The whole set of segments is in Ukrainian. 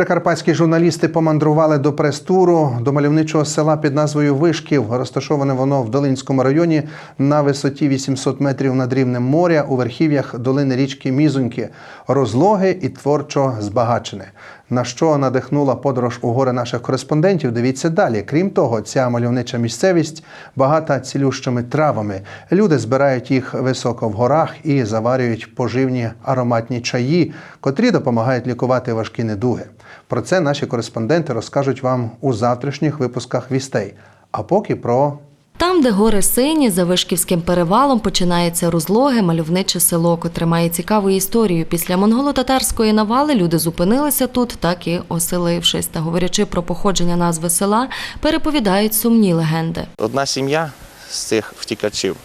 Прикарпатські журналісти помандрували до прес-туру до мальовничого села під назвою Вишків. Розташоване воно в Долинському районі на висоті 800 метрів над рівнем моря у верхів'ях долини річки Мізуньки, розлоги і творчо збагачене. На що надихнула подорож у гори наших кореспондентів? Дивіться далі. Крім того, ця мальовнича місцевість багата цілющими травами. Люди збирають їх високо в горах і заварюють поживні ароматні чаї, котрі допомагають лікувати важкі недуги. Про це наші кореспонденти розкажуть вам у завтрашніх випусках вістей. А поки про Там, де гори сині, за Вишківським перевалом починається розлоге мальовниче село, котре має цікаву історію. Після монголо-татарської навали люди зупинилися тут, так і оселившись. Та говорячи про походження назви села, переповідають сумні легенди. Одна сім'я з цих втікачів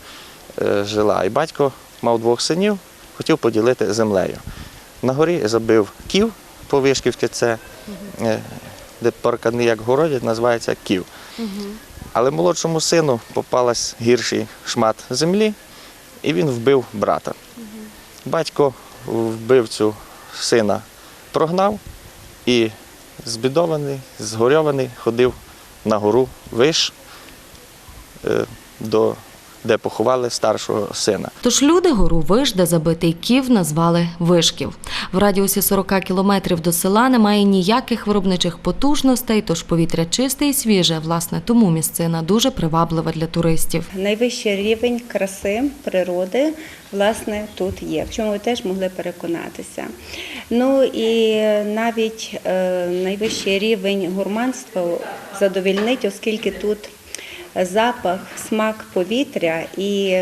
е, жила, і батько мав двох синів, хотів поділити землею. На горі забив ків по Вишківськи, це е, де паркани, як городять, називається ків. Але молодшому сину попалась гірший шмат землі, і він вбив брата. Батько вбивцю сина прогнав і збідований, згорьований ходив на гору виш, е, до, де поховали старшого сина. Тож люди гору Виш, де забитий ків, назвали Вишків. В радіусі 40 кілометрів до села немає ніяких виробничих потужностей, тож повітря чисте і свіже. Власне, тому місцина дуже приваблива для туристів. Найвищий рівень краси природи власне тут є, в чому ви теж могли переконатися. Ну і навіть е, найвищий рівень гурманства задовільнить, оскільки тут запах, смак повітря і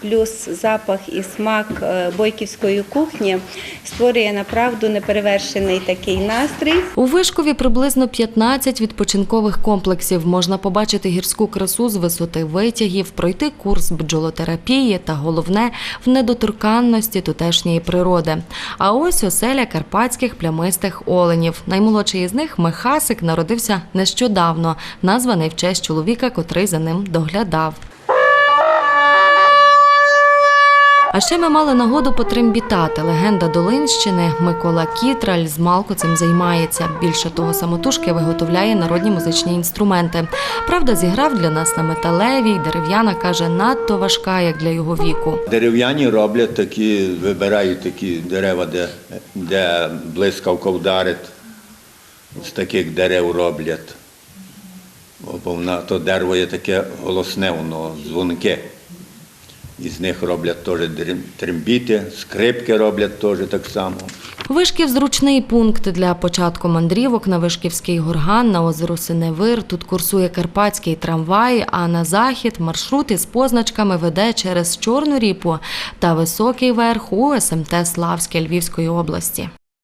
плюс запах і смак е, бойківської кухні створює направду неперевершений такий настрій. У Вишкові приблизно 15 відпочинкових комплексів. Можна побачити гірську красу з висоти витягів, пройти курс бджолотерапії та головне в недоторканності тутешньої природи. А ось оселя карпатських плямистих оленів. Наймолодший із них Михасик народився нещодавно, названий в честь чоловіка, котрий за ним доглядав. А ще ми мали нагоду потрембітати. Легенда Долинщини Микола Кітраль з малку цим займається. Більше того, самотужки виготовляє народні музичні інструменти. Правда, зіграв для нас на металевій, дерев'яна каже, надто важка, як для його віку. Дерев'яні роблять такі, вибирають такі дерева, де, де блискавка вдарить. З таких дерев роблять. Бо вона, то дерево є таке голосне, воно дзвонке. Із них роблять теж трембіти, скрипки роблять теж так само. Вишків зручний пункт для початку мандрівок на Вишківський горган на озеро Синевир. Тут курсує карпатський трамвай, а на захід маршрут із позначками веде через Чорну ріпу та високий верх у СМТ Славське Львівської області.